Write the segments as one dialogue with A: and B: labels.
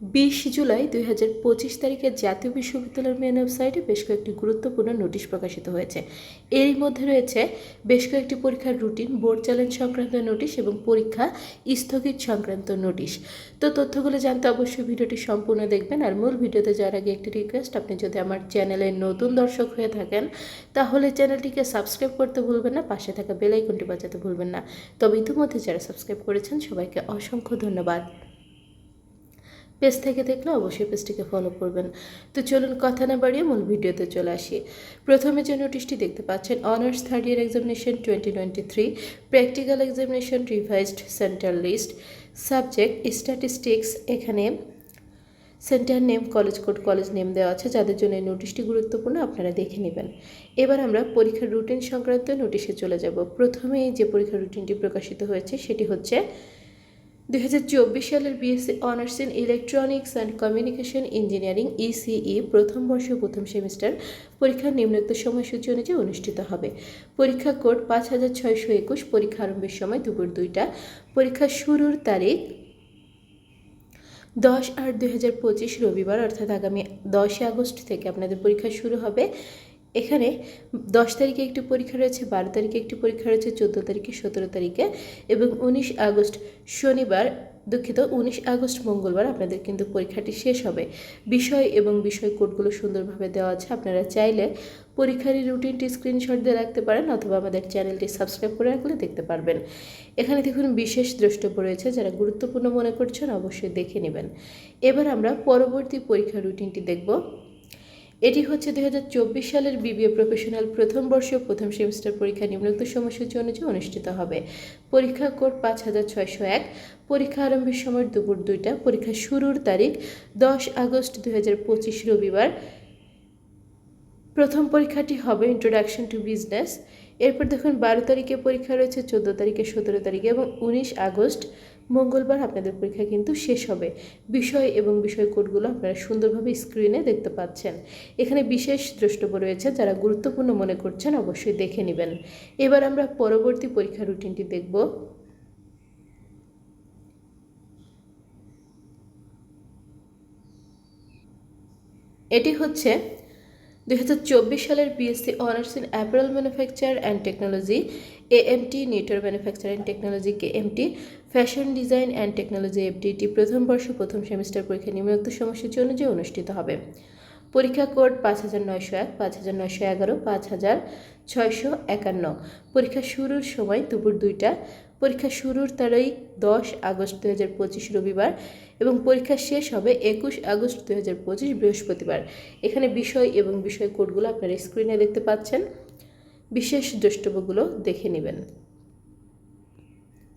A: বিশ জুলাই দুই হাজার পঁচিশ তারিখে জাতীয় বিশ্ববিদ্যালয়ের মেন ওয়েবসাইটে বেশ কয়েকটি গুরুত্বপূর্ণ নোটিশ প্রকাশিত হয়েছে। এরই মধ্যে রয়েছে বেশ কয়েকটি পরীক্ষার রুটিন, বোর্ড চ্যালেঞ্জ সংক্রান্ত নোটিশ এবং পরীক্ষা স্থগিত সংক্রান্ত নোটিশ। তো তথ্যগুলো জানতে অবশ্যই ভিডিওটি সম্পূর্ণ দেখবেন। আর মূল ভিডিওতে যাওয়ার আগে একটি রিকোয়েস্ট আপনি যদি আমার চ্যানেলের নতুন দর্শক হয়ে থাকেন, তাহলে চ্যানেলটিকে সাবস্ক্রাইব করতে ভুলবেন না, পাশে থাকা বেল আইকনটি বাজাতে ভুলবেন না। তবে ইতিমধ্যে যারা সাবস্ক্রাইব করেছেন, সবাইকে অসংখ্য ধন্যবাদ। পেজ থেকে দেখলে অবশ্যই পেজটিকে ফলো করবেন। তো চলুন কথা না বাড়িয়ে মূল ভিডিওতে চলে আসি। প্রথমে যে নোটিশটি দেখতে পাচ্ছেন honours third year examination twenty twenty three practical examination revised centre list subject statistics এখানে centre name college code college name দেওয়া আছে, যাদের জন্য এই নোটিশটি গুরুত্বপূর্ণ আপনারা দেখে নেবেন। এবার আমরা পরীক্ষার রুটিন সংক্রান্ত নোটিশে চলে যাব। প্রথমে যে পরীক্ষার রুটিনটি প্রকাশিত হয়েছে, সেটি হচ্ছে দুই হাজার চব্বিশ সালের BSc honours in electronics and communication engineering ECE প্রথম বর্ষ প্রথম সেমিস্টার পরীক্ষার নিম্নোক্ত সময়সূচি অনুযায়ী অনুষ্ঠিত হবে। পরীক্ষা কোড পাঁচ হাজার ছয়শো একুশ, পরীক্ষা আরম্ভের সময় দুপুর দুইটা। পরীক্ষা শুরুর তারিখ দশ আট দুই হাজার পঁচিশ রবিবার, অর্থাৎ আগামী দশই আগস্ট থেকে আপনাদের পরীক্ষা শুরু হবে। এখানে দশ তারিখে একটি পরীক্ষা রয়েছে, বারো তারিখে একটি পরীক্ষা রয়েছে, চোদ্দ তারিখে সতেরো তারিখে এবং উনিশ আগস্ট শনিবার দুঃখিত, উনিশ আগস্ট মঙ্গলবার আপনাদের কিন্তু পরীক্ষাটি শেষ হবে। বিষয় এবং বিষয় কোডগুলো সুন্দরভাবে দেওয়া আছে, আপনারা চাইলে পরীক্ষার রুটিনটি স্ক্রিনশট দিয়ে রাখতে পারেন অথবা আমাদের চ্যানেলটি সাবস্ক্রাইব করে রাখলে দেখতে পারবেন। এখানে দেখুন বিশেষ দ্রষ্টব্য রয়েছে, যারা গুরুত্বপূর্ণ মনে করছেন অবশ্যই দেখে নেবেন। এবার আমরা পরবর্তী পরীক্ষার রুটিনটি দেখব। এটি হচ্ছে দু হাজার চব্বিশ সালের বিবিএ প্রফেশনাল প্রথম বর্ষ প্রথম সেমিস্টার পরীক্ষা নিম্নোক্ত সময়সূচি অনুযায়ী অনুষ্ঠিত হবে। পরীক্ষা কোড পাঁচ হাজার ছয়শো এক। পরীক্ষা আরম্ভের সময় দুপুর দুইটা। পরীক্ষা শুরুর তারিখ দশ আগস্ট দুই হাজার পঁচিশ রবিবার। প্রথম পরীক্ষাটি হবে ইন্ট্রোডাকশন টু বিজনেস এরপর দেখুন বারো তারিখে পরীক্ষা রয়েছে, চোদ্দ তারিখে সতেরো তারিখে এবং উনিশ আগস্ট মঙ্গলবার আপনাদের পরীক্ষা কিন্তু শেষ হবে। বিষয় এবং বিষয় কোডগুলো আপনারা সুন্দরভাবে স্ক্রিনে দেখতে পাচ্ছেন। এখানে বিশেষ দ্রষ্টব্য রয়েছে, যারা গুরুত্বপূর্ণ মনে করছেন অবশ্যই দেখে নেবেন। এবার আমরা পরবর্তী পরীক্ষা রুটিনটি দেখব। এটি হচ্ছে দু হাজার চব্বিশ সালের BSc honours in apparel manufacture and technology AMT knitwear manufacture and technology K M T fashion design and technology FDT প্রথম বর্ষ প্রথম সেমিস্টার পরীক্ষা নিম্নোক্ত সমস্যার জন্য যে অনুষ্ঠিত হবে। পরীক্ষা কোড পাঁচ হাজার নয়শো এক, পাঁচ হাজার নয়শো এগারো, পাঁচ হাজার ছয়শো একান্ন। পরীক্ষা শুরুর সময় দুপুর দুইটা, পরীক্ষা শুরুর তারিখ দশ আগস্ট দু হাজার পঁচিশ রবিবার এবং পরীক্ষা শেষ হবে একুশ আগস্ট দু হাজার পঁচিশ বৃহস্পতিবার। এখানে বিষয় এবং বিষয় কোডগুলো আপনারা স্ক্রিনে দেখতে পাচ্ছেন। বিশেষ দ্রষ্টব্যগুলো দেখে নেবেন।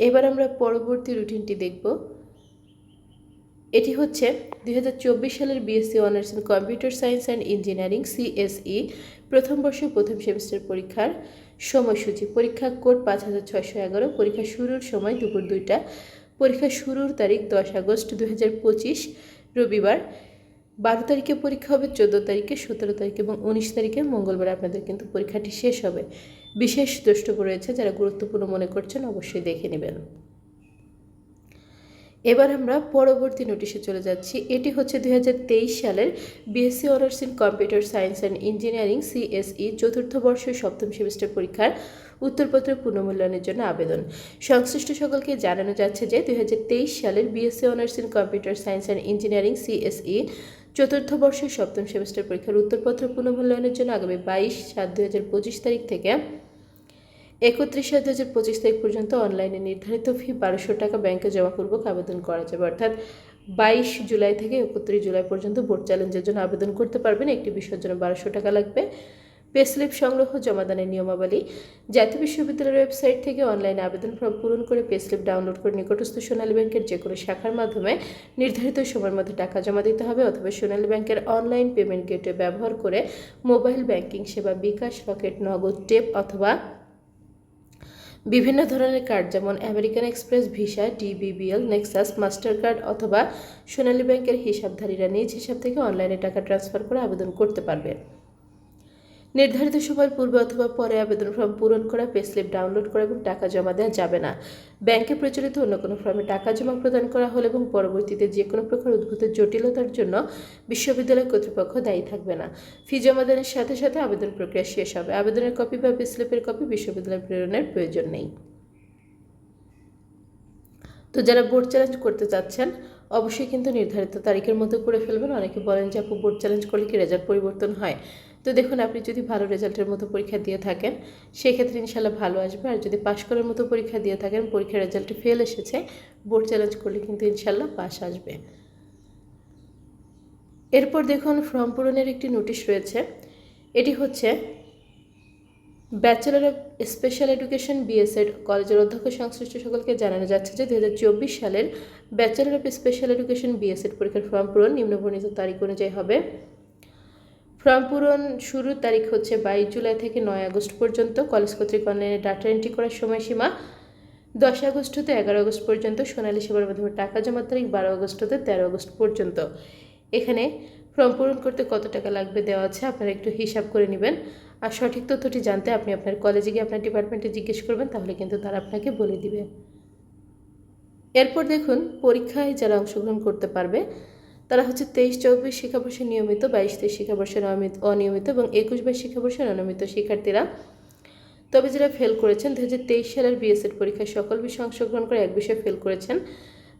A: এবার আমরা পরবর্তী রুটিনটি দেখব। এটি হচ্ছে দু হাজার চব্বিশ সালের BSc honours in computer science and engineering CSE প্রথম বর্ষ প্রথম সেমিস্টার পরীক্ষার সময়সূচি। পরীক্ষা কোড পাঁচ হাজার ছয়শো এগারো, পরীক্ষা শুরুর সময় দুপুর দুইটা। পরীক্ষা শুরুর তারিখ দশ আগস্ট দু হাজার পঁচিশ, রবিবার। বারো তারিখে পরীক্ষা হবে, চোদ্দ তারিখে, সতেরো তারিখ এবং উনিশ তারিখে মঙ্গলবার আপনাদের কিন্তু পরীক্ষাটি শেষ হবে। বিশেষ দ্রষ্টব্য রয়েছে, যারা গুরুত্বপূর্ণ মনে করছেন অবশ্যই দেখে নেবেন। এবার আমরা পরবর্তী নোটিশে চলে যাচ্ছি। এটি হচ্ছে দু হাজার তেইশ সালের BSc honours in computer science and engineering CSE চতুর্থ বর্ষ সপ্তম সেমিস্টার পরীক্ষার উত্তরপত্র পুনর্মূল্যায়নের জন্য আবেদন। সংশ্লিষ্ট সকলকে জানানো যাচ্ছে যে দুই হাজার তেইশ সালের BSc honours in computer science and engineering CSE চতুর্থ বর্ষের সপ্তম সেমিস্টার পরীক্ষার উত্তরপত্র পুনর্মূল্যায়নের জন্য আগামী বাইশ সাত পঁচিশ তারিখ থেকে একত্রিশ দু হাজার পঁচিশ তারিখ পর্যন্ত অনলাইনে নির্ধারিত ফি বারোশো টাকা ব্যাংকে জমাপূর্বক আবেদন করা যাবে। অর্থাৎ বাইশ জুলাই থেকে একত্রিশ জুলাই পর্যন্ত বোর্ড চ্যালেঞ্জের জন্য আবেদন করতে পারবেন। একটি বিষয়ের জন্য বারোশো টাকা লাগবে। পে স্লিপ সংগ্রহ, জমাদানের নিয়মাবলী। জাতীয় বিশ্ববিদ্যালয়ের ওয়েবসাইট থেকে অনলাইনে আবেদন ফর্ম পূরণ করে পে স্লিপ ডাউনলোড করে নিকটস্থ সোনালী ব্যাংকের যে কোনো শাখার মাধ্যমে নির্ধারিত সময়ের মধ্যে টাকা জমা দিতে হবে অথবা সোনালী ব্যাংকের অনলাইন পেমেন্ট গেটওয়ে ব্যবহার করে মোবাইল ব্যাংকিং সেবা বিকাশ রকেট নগদ টেপ অথবা বিভিন্ন ধরনের কার্ড যেমন American Express Visa DBBL Nexus Mastercard অথবা সোনালী ব্যাংকের হিসাবধারীরা নিজ হিসাব থেকে অনলাইনে টাকা ট্রান্সফার করে আবেদন করতে পারবে নির্ধারিত সময়ের পূর্বে অথবা পরে আবেদন ফর্ম পূরণ করা পে স্লিপ ডাউনলোড করা এবং টাকা জমা দেওয়া যাবে না। ব্যাংকে প্রচলিত অন্য কোনো ফর্মে টাকা জমা প্রদান করা হলে এবং পরবর্তীতে যে কোনো প্রকার উদ্ভূত জটিলতার জন্য বিশ্ববিদ্যালয় কর্তৃপক্ষ দায়ী থাকবে না। ফি জমা দানের সাথে সাথে আবেদন প্রক্রিয়া শেষ হবে। আবেদনের কপি বা পে স্লিপের কপি বিশ্ববিদ্যালয় প্রেরণের প্রয়োজন নেই। তো যারা বোর্ড চ্যালেঞ্জ করতে চাচ্ছেন, অবশ্যই কিন্তু নির্ধারিত তারিখের মধ্যে করে ফেলবেন। অনেকে বলেন যে, আপু বোর্ড চ্যালেঞ্জ করলে কি রেজাল্ট পরিবর্তন হয়? তো দেখুন, আপনি যদি ভালো রেজাল্টের মতো পরীক্ষা দিয়ে থাকেন, সেক্ষেত্রে ইনশাল্লাহ ভালো আসবে। আর যদি পাশ করার মতো পরীক্ষা দিয়ে থাকেন, পরীক্ষার রেজাল্টে ফেল এসেছে বোর্ড চ্যালেঞ্জ করলে কিন্তু ইনশাল্লাহ পাশ আসবে। এরপর দেখুন ফর্ম পূরণের একটি নোটিশ রয়েছে। এটি হচ্ছে bachelor of special education BSEd কলেজের অধ্যক্ষ সংশ্লিষ্ট সকলকে জানানো যাচ্ছে যে দুহাজার চব্বিশ সালের bachelor of special education BSEd পরীক্ষার ফর্ম পূরণ নিম্নবর্ণিত তারিখ অনুযায়ী হবে। ফর্ম পূরণ শুরুর তারিখ হচ্ছে বাইশ জুলাই থেকে নয় আগস্ট পর্যন্ত। কলেজ কর্তৃক অনলাইনে ডাটা এন্ট্রি করার সময়সীমা দশ আগস্ট হতে এগারো আগস্ট পর্যন্ত। সোনালী সেবার মাধ্যমে টাকা জমার তারিখ বারো আগস্ট হতে তেরো আগস্ট পর্যন্ত। এখানে ফর্ম পূরণ করতে কত টাকা লাগবে দেওয়া আছে আপনারা একটু হিসাব করে নেবেন। আর সঠিক তথ্যটি জানতে আপনি আপনার কলেজে গিয়ে আপনার ডিপার্টমেন্টে জিজ্ঞেস করবেন, তাহলে কিন্তু তারা আপনাকে বলে দিবে। এরপর দেখুন, পরীক্ষায় যারা অংশগ্রহণ করতে পারবে তারা হচ্ছে তেইশ, চব্বিশ শিক্ষাবর্ষে নিয়মিত, বাইশ, তেইশ শিক্ষাবর্ষে অনিয়মিত এবং একুশ, বাইশ শিক্ষাবর্ষের অনিয়মিত শিক্ষার্থীরা। তবে যারা ফেল করেছেন দু হাজার তেইশ সালের বিএসএড পরীক্ষায় সকল বিষয়ে অংশগ্রহণ করে এক বিষয়ে ফেল করেছেন,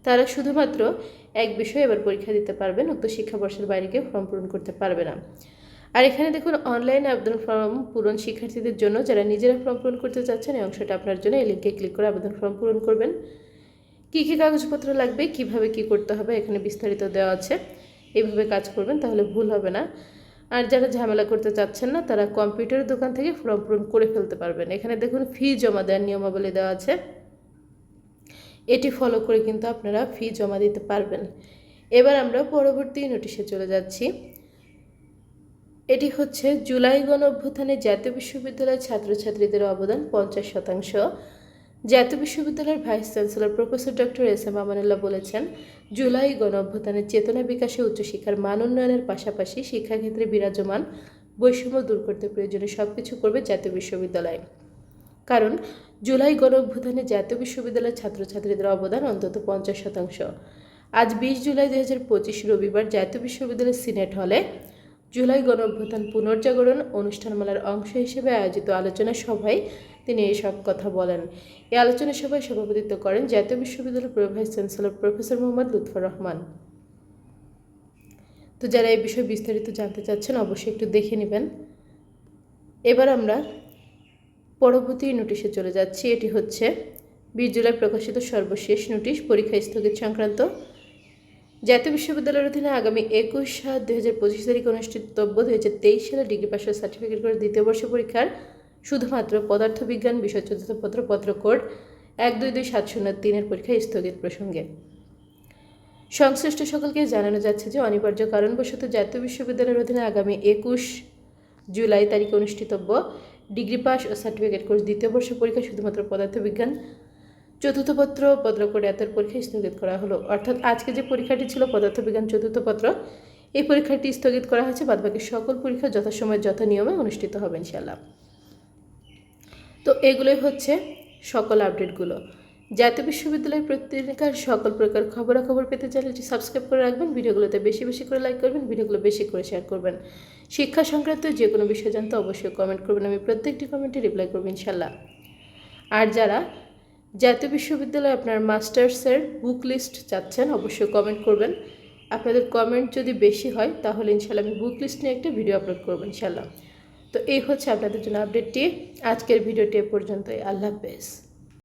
A: তারা শুধুমাত্র এক বিষয়ে এবার পরীক্ষা দিতে পারবেন, উক্ত শিক্ষাবর্ষের বাইরে গিয়ে ফর্ম পূরণ করতে পারবে না। আর এখানে দেখুন অনলাইন আবেদন ফর্ম পূরণ শিক্ষার্থীদের জন্য, যারা নিজেরা ফর্ম পূরণ করতে চাচ্ছেন, এই অংশটা আপনার জন্য, এই লিঙ্কে ক্লিক করে আবেদন ফর্ম পূরণ করবেন। কী কী কাগজপত্র লাগবে, কীভাবে কি করতে হবে, এখানে বিস্তারিত দেওয়া আছে। এইভাবে কাজ করবেন, তাহলে ভুল হবে না। আর যারা ঝামেলা করতে চাচ্ছেন না, তারা কম্পিউটারের দোকান থেকে ফর্ম পূরণ করে ফেলতে পারবেন। এখানে দেখুন, ফি জমা দেওয়ার নিয়মাবলী দেওয়া আছে। এটি ফলো করে কিন্তু আপনারা ফি জমা দিতে পারবেন। এবার আমরা পরবর্তী নোটিশে চলে যাচ্ছি। এটি হচ্ছে, জুলাই গণ অভ্যুত্থানে জাতীয় বিশ্ববিদ্যালয়ের ছাত্রছাত্রীদের অবদান পঞ্চাশ শতাংশ। জাতীয় বিশ্ববিদ্যালয়ের vice chancellor professor doctor S M Amanullah বলেছেন, জুলাই গণ অভ্যুত্থানের চেতনা বিকাশে উচ্চশিক্ষার মান উন্নয়নের পাশাপাশি শিক্ষাক্ষেত্রে বিরাজমান বৈষম্য দূর করতে প্রয়োজনে সব কিছু করবে জাতীয় বিশ্ববিদ্যালয়। কারণ, জুলাই গণ অভ্যুত্থানে জাতীয় বিশ্ববিদ্যালয়ের ছাত্রছাত্রীদের অবদান অন্তত পঞ্চাশ শতাংশ। আজ বিশ জুলাই দু হাজার পঁচিশ রবিবার জাতীয় বিশ্ববিদ্যালয়ের সিনেট হলে জুলাই গণ অভ্যুত্থান পুনর্জাগরণ অনুষ্ঠানমালার অংশ হিসেবে আয়োজিত আলোচনা সভায় তিনি এসব কথা বলেন। এই আলোচনা সভায় সভাপতিত্ব করেন জাতীয় বিশ্ববিদ্যালয়ের vice chancellor professor Mohammad Lutfur Rahman. তো যারা এই বিষয়ে বিস্তারিত জানতে চাচ্ছেন, অবশ্যই একটু দেখে নেবেন। এবার আমরা পরবর্তী নোটিশে চলে যাচ্ছি। এটি হচ্ছে, বিশ জুলাই প্রকাশিত সর্বশেষ নোটিশ, পরীক্ষা স্থগিত সংক্রান্ত জাতীয় বিশ্ববিদ্যালয়ের অধীনে আগামী একুশ সাত দুই হাজার পঁচিশ তারিখে অনুষ্ঠিতব্য দুই হাজার তেইশ সালে ডিগ্রি পাশের সার্টিফিকেট করে দ্বিতীয় বর্ষ পরীক্ষার শুধুমাত্র পদার্থবিজ্ঞান বিষয় চতুর্থ পত্র পত্র কোড এক দুই দুই সাত শূন্য তিনের পরীক্ষা স্থগিত প্রসঙ্গে। সংশ্লিষ্ট সকলকে জানানো যাচ্ছে যে অনিবার্য কারণবশত জাতীয় বিশ্ববিদ্যালয়ের অধীনে আগামী একুশ জুলাই তারিখে অনুষ্ঠিতব্য ডিগ্রি পাস ও সার্টিফিকেট কোর্স দ্বিতীয় বর্ষ পরীক্ষা শুধুমাত্র পদার্থবিজ্ঞান চতুর্থ পত্র পত্রকোড এতের পরীক্ষা স্থগিত করা হলো। অর্থাৎ আজকে যে পরীক্ষাটি ছিল, পদার্থবিজ্ঞান চতুর্থ পত্র এই পরীক্ষাটি স্থগিত করা হয়েছে। বাদবাকি সকল পরীক্ষা যথাসময়, যথা নিয়মে অনুষ্ঠিত হবে ইনশাল্লাহ তো এগুলোই হচ্ছে সকল আপডেটগুলো। জাতীয় বিশ্ববিদ্যালয়ের প্রতিদিনকার সকল প্রকার খবরাখবর পেতে চ্যানেলটি সাবস্ক্রাইব করে রাখবেন। ভিডিওগুলোতে বেশি বেশি করে লাইক করবেন, ভিডিওগুলো বেশি করে শেয়ার করবেন। শিক্ষা সংক্রান্ত যে কোনো বিষয় জানতে অবশ্যই কমেন্ট করবেন। আমি প্রত্যেকটি কমেন্টে রিপ্লাই করব ইনশাল্লাহ আর যারা জাতীয় বিশ্ববিদ্যালয়ে আপনার মাস্টার্সের বুক লিস্ট চাচ্ছেন, অবশ্যই কমেন্ট করবেন। আপনাদের কমেন্ট যদি বেশি হয়, তাহলে ইনশাল্লাহ আমি বুক লিস্ট নিয়ে একটা ভিডিও আপলোড করব ইনশাল্লাহ তো এই হচ্ছে আপনাদের জন্য আপডেটটি আজকের ভিডিওটি এ পর্যন্তই। আল্লাহ হাফেজ।